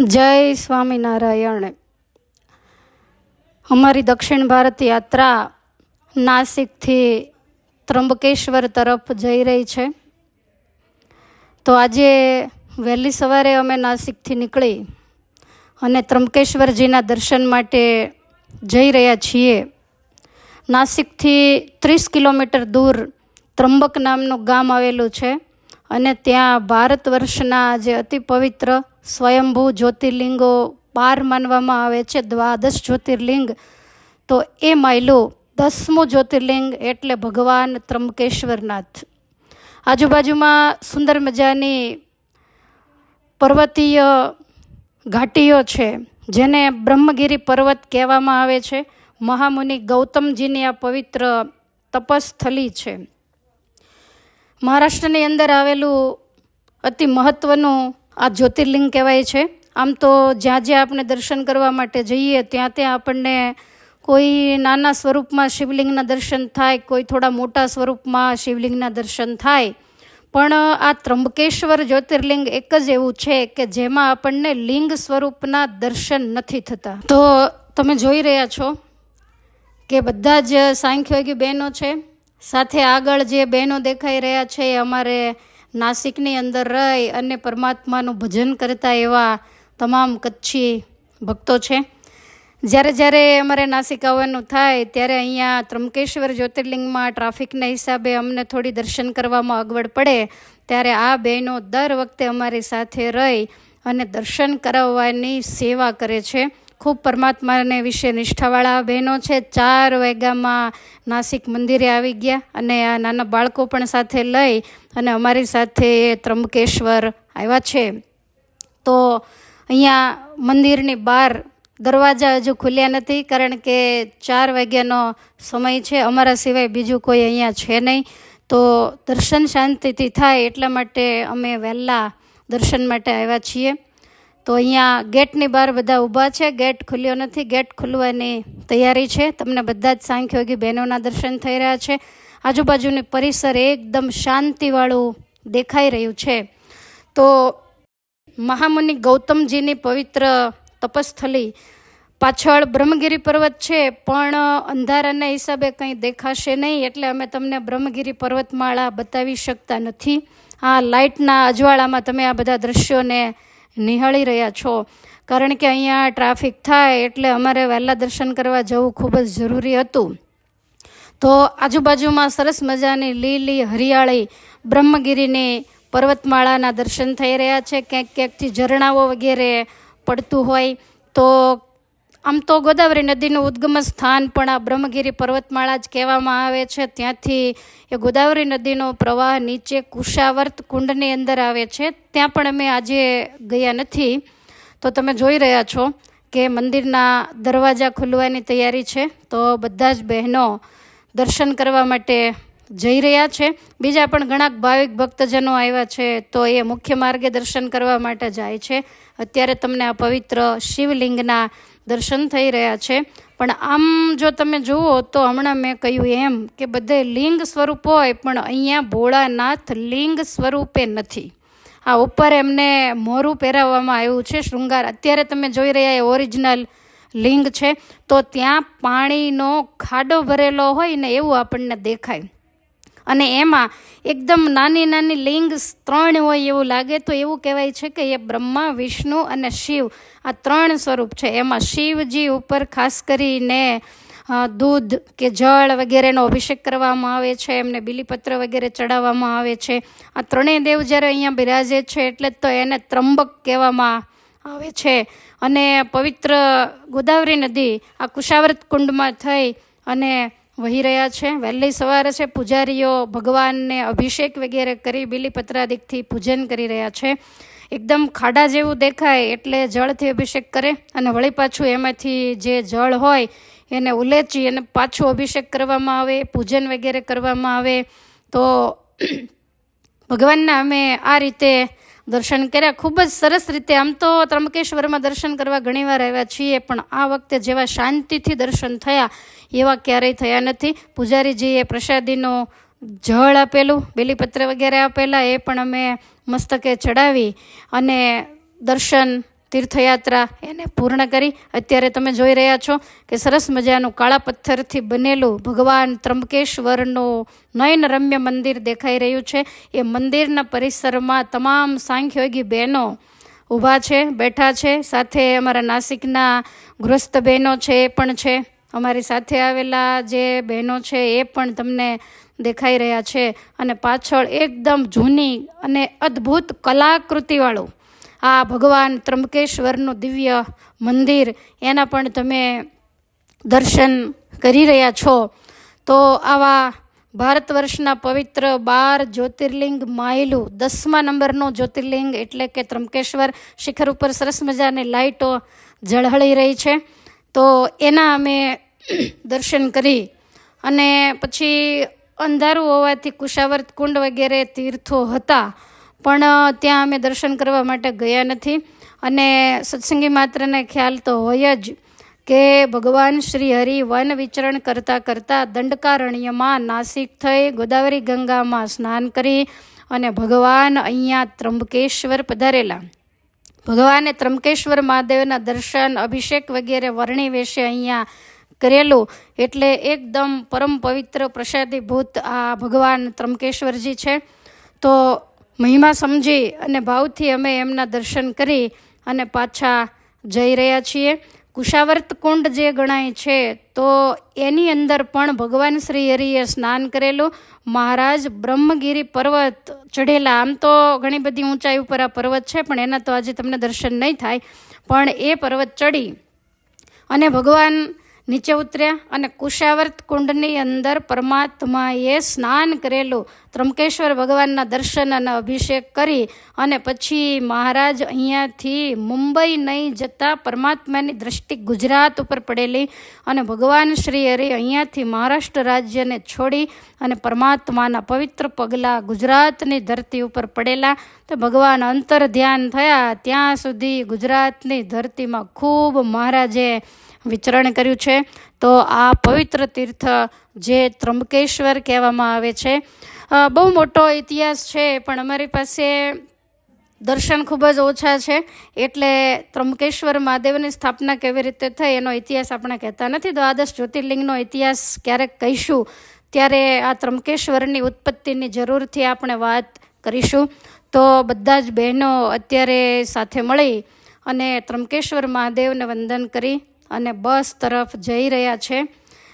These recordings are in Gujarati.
જય સ્વામિનારાયણ. અમારી દક્ષિણ ભારત યાત્રા નાસિકથી ત્રંબકેશ્વર તરફ જઈ રહી છે. તો આજે વહેલી સવારે અમે નાસિકથી નીકળી અને ત્રંબકેશ્વરજીના દર્શન માટે જઈ રહ્યા છીએ. નાસિકથી ત્રીસ કિલોમીટર દૂર ત્રંબક નામનું ગામ આવેલું છે. અને ત્યાં ભારત વર્ષના જે અતિ પવિત્ર સ્વયંભૂ જ્યોતિર્લિંગો બાર માનવામાં આવે છે, દ્વાદશ જ્યોતિર્લિંગ, તો એ માયલું દસમું જ્યોતિર્લિંગ એટલે ભગવાન ત્રંબકેશ્વરનાથ. આજુબાજુમાં સુંદર મજાની પર્વતીય ઘાટીઓ છે, જેને બ્રહ્મગીરી પર્વત કહેવામાં આવે છે. મહામુનિ ગૌતમજીની આ પવિત્ર તપસ્થલી છે. મહારાષ્ટ્રની અંદર આવેલું અતિ મહત્ત્વનું આ જ્યોતિર્લિંગ કહેવાય છે. આમ તો જ્યાં જ્યાં આપણે દર્શન કરવા માટે જઈએ, ત્યાં ત્યાં આપણને કોઈ નાના સ્વરૂપમાં શિવલિંગના દર્શન થાય, કોઈ થોડા મોટા સ્વરૂપમાં શિવલિંગના દર્શન થાય. પણ આ ત્રંબકેશ્વર જ્યોતિર્લિંગ એક જ એવું છે કે જેમાં આપણને લિંગ સ્વરૂપના દર્શન નથી થતા. તો તમે જોઈ રહ્યા છો કે બધા જ સાંખ્યોગી બહેનો છે સાથે આગળ જે બહેનો દેખાઈ રહ્યા છે એ અમારે નાસિકની અંદર રહી અને પરમાત્માનું ભજન કરતા એવા તમામ કચ્છી ભક્તો છે. જ્યારે જ્યારે અમારે નાસિક આવવાનું થાય ત્યારે અહીંયા ત્રંકેશ્વર જ્યોતિર્લિંગમાં ટ્રાફિકના હિસાબે અમને થોડી દર્શન કરવામાં અગવડ પડે ત્યારે આ બહેનો દર વખતે અમારી સાથે રહી અને દર્શન કરાવવાની સેવા કરે છે. ખૂબ પરમાત્માને વિશે નિષ્ઠાવાળા બહેનો છે. ચાર વાગ્યામાં નાસિક મંદિરે આવી ગયા અને આ નાના બાળકો પણ સાથે લઈ અને અમારી સાથે ત્રંબકેશ્વર આવ્યા છે. તો અહીંયા મંદિરની બહાર દરવાજા હજુ ખુલ્યા નથી કારણ કે ચાર વાગ્યાનો સમય છે. અમારા સિવાય બીજું કોઈ અહીંયા છે નહીં. તો દર્શન શાંતિથી થાય એટલા માટે અમે વહેલા દર્શન માટે આવ્યા છીએ. તો અહીંયા ગેટની બહાર બધા ઊભા છે. ગેટ ખુલ્યો નથી. ગેટ ખુલવાની તૈયારી છે. તમને બધા જ સાંખ્યોગી બહેનોના દર્શન થઈ રહ્યા છે. આજુબાજુની પરિસર એકદમ શાંતિવાળું દેખાઈ રહ્યું છે. તો મહામુનિ ગૌતમજીની પવિત્ર તપસ્થલી પાછળ બ્રહ્મગીરી પર્વત છે, પણ અંધારાના હિસાબે કંઈ દેખાશે નહીં એટલે અમે તમને બ્રહ્મગીરી પર્વતમાળા બતાવી શકતા નથી. આ લાઇટના અજવાળામાં તમે આ બધા દ્રશ્યોને નિહાળી રહ્યા છો. કારણ કે અહીંયા ટ્રાફિક થાય એટલે અમારે વહેલા દર્શન કરવા જવું ખૂબ જ જરૂરી હતું. તો આજુબાજુમાં સરસ મજાની લીલી, હરિયાળી, બ્રહ્મગીરીની પર્વતમાળાના દર્શન થઈ રહ્યા છે. ક્યાંક ક્યાંકથી ઝરણાઓ વગેરે પડતું હોય તો આમ તો ગોદાવરી નદીનું ઉદ્ગમ સ્થાન પણ આ બ્રહ્મગીરી પર્વતમાળા જ કહેવામાં આવે છે. ત્યાંથી એ ગોદાવરી નદીનો પ્રવાહ નીચે કુશાવર્ત કુંડની અંદર આવે છે. ત્યાં પણ અમે આજે ગયા નથી. તો તમે જોઈ રહ્યા છો કે મંદિરના દરવાજા ખુલવાની તૈયારી છે. તો બધા જ બહેનો દર્શન કરવા માટે જઈ રહ્યા છે. બીજા પણ ઘણા ભાવિક ભક્તજનો આવ્યા છે તો એ મુખ્ય માર્ગે દર્શન કરવા માટે જાય છે. અત્યારે તમને આ પવિત્ર શિવલિંગના દર્શન થઈ રહ્યા છે. પણ આમ જો તમે જુઓ તો હમણાં મેં કહ્યું એમ કે બધે લિંગ સ્વરૂપ હોય પણ અહીંયા ભોળાનાથ લિંગ સ્વરૂપે નથી. આ ઉપર એમને મોરું પહેરાવવામાં આવ્યું છે, શૃંગાર. અત્યારે તમે જોઈ રહ્યા એ ઓરિજિનલ લિંગ છે. તો ત્યાં પાણીનો ખાડો ભરેલો હોય ને એવું આપણને દેખાય. અને એમાં એકદમ નાની નાની લિંગ ત્રણ હોય એવું લાગે, તો એવું કહેવાય છે કે એ બ્રહ્મા, વિષ્ણુ અને શિવ. આ ત્રણ સ્વરૂપ છે. એમાં શિવજી ઉપર ખાસ કરીને દૂધ કે જળ વગેરેનો અભિષેક કરવામાં આવે છે, એમને બિલીપત્ર વગેરે ચડાવવામાં આવે છે. આ ત્રણેય દેવ જ્યારે અહીંયા બિરાજે છે, એટલે તો એને ત્રંબક કહેવામાં આવે છે. અને પવિત્ર ગોદાવરી નદી આ કુશાવ્રત કુંડમાં થઈ અને વહી રહ્યા છે. વહેલી સવારે છે, પૂજારીઓ ભગવાનને અભિષેક વગેરે કરી બિલીપત્રાદિકથી પૂજન કરી રહ્યા છે. એકદમ ખાડા જેવું દેખાય એટલે જળથી અભિષેક કરે અને વળી પાછું એમાંથી જે જળ હોય એને ઉલેચી અને પાછું અભિષેક કરવામાં આવે, પૂજન વગેરે કરવામાં આવે. તો ભગવાનના અમે આ રીતે દર્શન કર્યા. ખૂબ જ સરસ રીતે આમ તો ત્રંબકેશ્વરમાં દર્શન કરવા ઘણીવાર આવ્યા છીએ, પણ આ વખતે જેવા શાંતિથી દર્શન થયા એવા ક્યારેય થયા નથી. પૂજારીજીએ પ્રસાદીનો જળ આપેલું, બેલીપત્ર વગેરે આપેલા, એ પણ અમે મસ્તકે ચડાવી અને દર્શન તીર્થયાત્રા એને પૂર્ણ કરી. અત્યારે તમે જોઈ રહ્યા છો કે સરસ મજાનું કાળા પથ્થરથી બનેલું ભગવાન ત્રંબકેશ્વરનું નયન રમ્ય મંદિર દેખાઈ રહ્યું છે. એ મંદિરના પરિસરમાં તમામ સાંખ્યોગી બહેનો ઊભા છે, બેઠા છે. સાથે અમારા નાસિકના ગૃહસ્થ બહેનો છે, એ પણ છે. અમારી સાથે આવેલા જે બહેનો છે, એ પણ તમને દેખાઈ રહ્યા છે. અને પાછળ એકદમ જૂની અને અદ્ભુત કલાકૃતિવાળું આ ભગવાન ત્રંબકેશ્વરનું દિવ્ય મંદિર, એના પણ તમે દર્શન કરી રહ્યા છો. તો આવા ભારત વર્ષના પવિત્ર બાર જ્યોતિર્લિંગ માયલું, દસમા નંબરનું જ્યોતિર્લિંગ એટલે કે ત્રંબકેશ્વર શિખર ઉપર સરસ મજાની લાઇટો ઝળહળી રહી છે. તો એના અમે દર્શન કરી અને પછી અંધારું હોવાથી કુશાવર્ત કુંડ વગેરે તીર્થો હતા. પણ ત્યાં અમે દર્શન કરવા માટે ગયા નથી. અને સત્સંગી માત્રને ખ્યાલ તો હોય જ કે ભગવાન શ્રી હરિ વન વિચરણ કરતાં કરતાં દંડકારણ્યમાં નાસિક થઈ ગોદાવરી ગંગામાં સ્નાન કરી અને ભગવાન અહીંયા ત્રંબકેશ્વર પધારેલા. ભગવાને ત્રંબકેશ્વર મહાદેવના દર્શન, અભિષેક વગેરે વર્ણી વેશે અહીંયા કરેલું. એટલે એકદમ પરમ પવિત્ર, પ્રસાદીભૂત આ ભગવાન ત્રંબકેશ્વરજી છે. તો મહિમા સમજી અને ભાવથી અમે એમના દર્શન કરી અને પાછા જઈ રહ્યા છીએ. કુશાવર્ત કુંડ જે ગણાય છે, તો એની અંદર પણ ભગવાન શ્રી હરિએ સ્નાન કરેલું. મહારાજ બ્રહ્મગીરી પર્વત ચઢેલા, આમ તો ઘણી બધી ઊંચાઈ ઉપર આ પર્વત છે, પણ એના તો આજે તમને દર્શન નહીં થાય. પણ એ પર્વત ચડી અને ભગવાન નીચે ઉતર્યા અને કુશાવર્ત કુંડની અંદર પરમાત્માએ સ્નાન કરેલું. ત્રંબકેશ્વર ભગવાનના દર્શન અને અભિષેક કરી અને પછી મહારાજ અહીંયાથી મુંબઈ નહીં જતાં પરમાત્માની દ્રષ્ટિ ગુજરાત ઉપર પડેલી અને ભગવાન શ્રી હરિ અહીંયાથી મહારાષ્ટ્ર રાજ્યને છોડી અને પરમાત્માના પવિત્ર પગલાં ગુજરાતની ધરતી ઉપર પડેલા. તો ભગવાન અંતર ધ્યાન થયા. ત્યાં સુધી ગુજરાતની ધરતીમાં ખૂબ મહારાજે વિચરણ કર્યું છે. તો આ પવિત્ર તીર્થ જે ત્રંબકેશ્વર કહેવામાં આવે છે બહુ મોટો ઇતિહાસ છે, પણ અમારી પાસે દર્શન ખૂબ જ ઓછા છે. એટલે ત્રંબકેશ્વર મહાદેવની સ્થાપના કેવી રીતે થઈ એનો ઇતિહાસ આપણે કહેતા નથી. દ્વાદશ જ્યોતિર્લિંગનો ઇતિહાસ ક્યારેક કહીશું, ત્યારે આ ત્રંબકેશ્વરની ઉત્પત્તિની જરૂરથી આપણે વાત કરીશું. તો બધા જ બહેનો અત્યારે સાથે મળી અને ત્રંબકેશ્વર મહાદેવને વંદન કરી. અને બસ તરફ જઈ રહ્યા છે.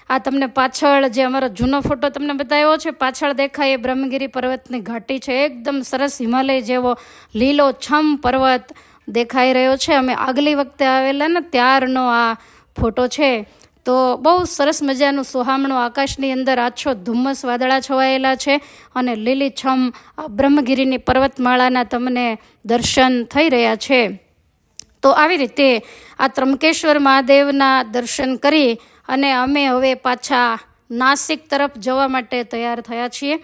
આ તમને પાછળ જે અમારો જૂનો ફોટો તમને બતાવ્યો છે, પાછળ દેખાય એ બ્રહ્મગીરી પર્વતની ઘાટી છે. એકદમ સરસ હિમાલય જેવો લીલો છમ પર્વત દેખાઈ રહ્યો છે. અમે આગલી વખતે આવેલા ને ત્યારનો આ ફોટો છે. તો બહુ સરસ મજાનું સુહામણું આકાશની અંદર આછો ધુમ્મસ વાદળા છવાયેલા છે અને લીલીછમ આ બ્રહ્મગીરીની પર્વતમાળાના તમને દર્શન થઈ રહ્યા છે. તો આવી રીતે આ ત્રંબકેશ્વર મહાદેવના દર્શન કરી અને અમે હવે પાછા નાસિક તરફ જવા માટે તૈયાર થયા છીએ.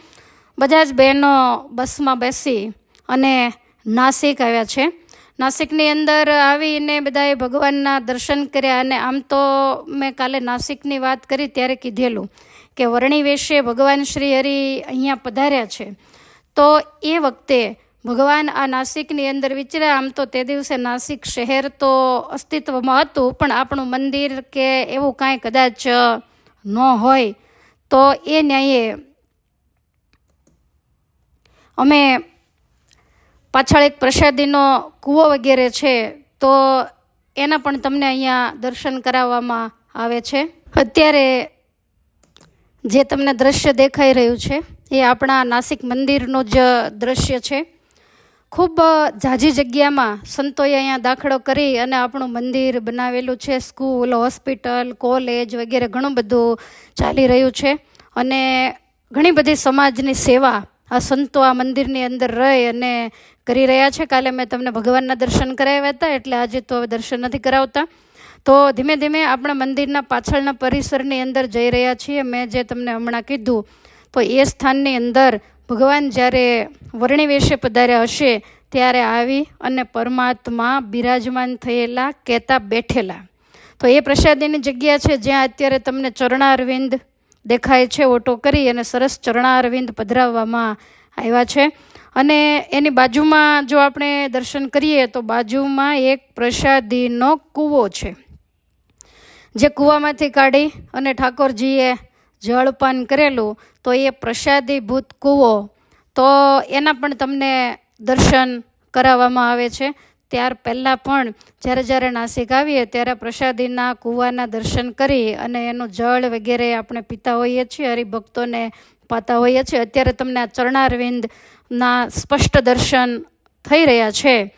બધા જ બહેનો બસમાં બેસી અને નાસિક આવ્યા છે. નાસિકની અંદર આવીને બધાએ ભગવાનના દર્શન કર્યા અને આમ તો મેં કાલે નાસિકની વાત કરી ત્યારે કીધેલું કે વર્ણિવેશે ભગવાન શ્રી હરિ અહીંયા પધાર્યા છે. તો એ વખતે ભગવાન આ નાસિકની અંદર વિચર્યા, આમ તો તે દિવસે નાસિક શહેર તો અસ્તિત્વમાં હતું, પણ આપણું મંદિર કે એવું કાંઈ કદાચ ન હોય, તો એ ન્યાયે અમે પાછળ એક પ્રસાદીનો કૂવો વગેરે છે, તો એના પણ તમને અહીંયા દર્શન કરાવવામાં આવે છે. અત્યારે જે તમને દ્રશ્ય દેખાઈ રહ્યું છે, એ આપણા નાસિક મંદિરનું જ દ્રશ્ય છે. ખૂબ ઝાઝી જગ્યામાં સંતોએ અહીંયા દાખલો કરી અને આપણું મંદિર બનાવેલું છે, સ્કૂલ, હોસ્પિટલ, કોલેજ વગેરે ઘણું બધું ચાલી રહ્યું છે. અને ઘણી બધી સમાજની સેવા આ સંતો આ મંદિરની અંદર રહી અને કરી રહ્યા છે. કાલે મેં તમને ભગવાનના દર્શન કરાવ્યા હતા, એટલે આજે તો હવે દર્શન નથી કરાવતા. તો ધીમે ધીમે આપણા મંદિરના પાછળના પરિસરની અંદર જઈ રહ્યા છીએ. મેં જે તમને હમણાં કીધું, તો એ સ્થાનની અંદર ભગવાન જ્યારે વર્ણિ વેશે પધાર્યા હશે, ત્યારે આવી અને પરમાત્મા બિરાજમાન થયેલા, કહેતા બેઠેલા. તો એ પ્રસાદીની જગ્યા છે જ્યાં અત્યારે તમને ચરણારવિંદ દેખાય છે, ઓટો કરી અને સરસ ચરણારવિંદ પધરાવવામાં આવ્યા છે. અને એની બાજુમાં જો આપણે દર્શન કરીએ, તો બાજુમાં એક પ્રસાદીનો કૂવો છે. જે કૂવામાંથી કાઢી અને ઠાકોરજીએ જળપાન કરેલું, તો એ પ્રસાદીભૂત કૂવો. તો એના પણ તમને દર્શન કરાવવામાં આવે છે. ત્યાર પહેલાં પણ જ્યારે જ્યારે નાસિક આવીએ ત્યારે પ્રસાદીના કૂવાના દર્શન કરી અને એનું જળ વગેરે આપણે પીતા હોઈએ છીએ, હરિભક્તોને પાતા હોઈએ છીએ. અત્યારે તમને આ ચરણારવિંદના સ્પષ્ટ દર્શન થઈ રહ્યા છે.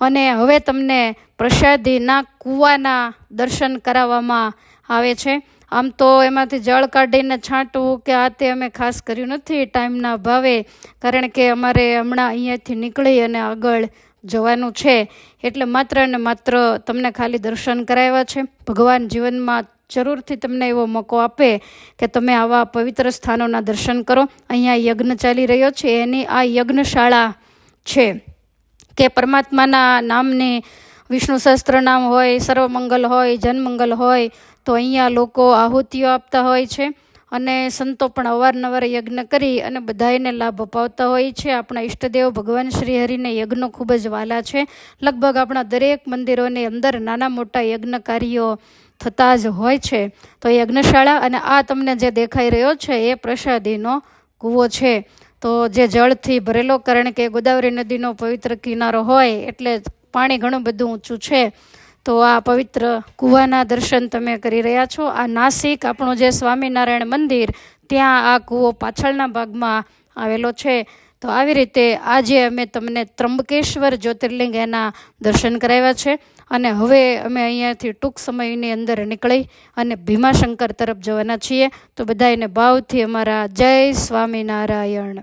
અને હવે તમને પ્રસાદીના કૂવાના દર્શન કરાવવામાં આવે છે. આમ તો એમાંથી જળ કાઢીને છાંટવું કે આ તે અમે ખાસ કર્યું નથી ટાઈમના અભાવે, કારણ કે અમારે હમણાં અહીંયાથી નીકળી અને આગળ જવાનું છે. એટલે માત્ર ને માત્ર તમને ખાલી દર્શન કરાવ્યા છે. ભગવાન જીવનમાં જરૂરથી તમને એવો મોકો આપે કે તમે આવા પવિત્ર સ્થાનોના દર્શન કરો. અહીંયા યજ્ઞ ચાલી રહ્યો છે. એની આ યજ્ઞશાળા છે કે પરમાત્માના નામની વિષ્ણુ સહસ્ત્ર નામ હોય, સર્વમંગલ હોય, જનમંગલ હોય તો અહીંયા લોકો આહુતિઓ આપતા હોય છે અને સંતો પણ અવારનવાર યજ્ઞ કરી અને બધાને લાભ અપાવતા હોય છે. આપણા ઈષ્ટદેવ ભગવાન શ્રી હરિને યજ્ઞો ખૂબ જ વાલા છે. લગભગ આપણા દરેક મંદિરોની અંદર નાના મોટા યજ્ઞ થતા જ હોય છે. તો યજ્ઞશાળા અને આ તમને જે દેખાઈ રહ્યો છે એ પ્રસાદીનો કૂવો છે. તો જે જળથી ભરેલો કારણ કે ગોદાવરી નદીનો પવિત્ર કિનારો હોય એટલે પાણી ઘણું બધું ઊંચું છે. તો આ પવિત્ર કૂવાના દર્શન તમે કરી રહ્યા છો. આ નાસિક, આપણું જે સ્વામિનારાયણ મંદિર, ત્યાં આ કૂવો પાછળના ભાગમાં આવેલો છે. તો આવી રીતે આજે અમે તમને ત્રંબકેશ્વર જ્યોતિર્લિંગ એના દર્શન કરાવ્યા છે. અને હવે અમે અહીંયાથી ટૂંક સમયની અંદર નીકળી અને ભીમાશંકર તરફ જવાના છીએ. તો બધાને ભાવથી અમારા જય સ્વામિનારાયણ.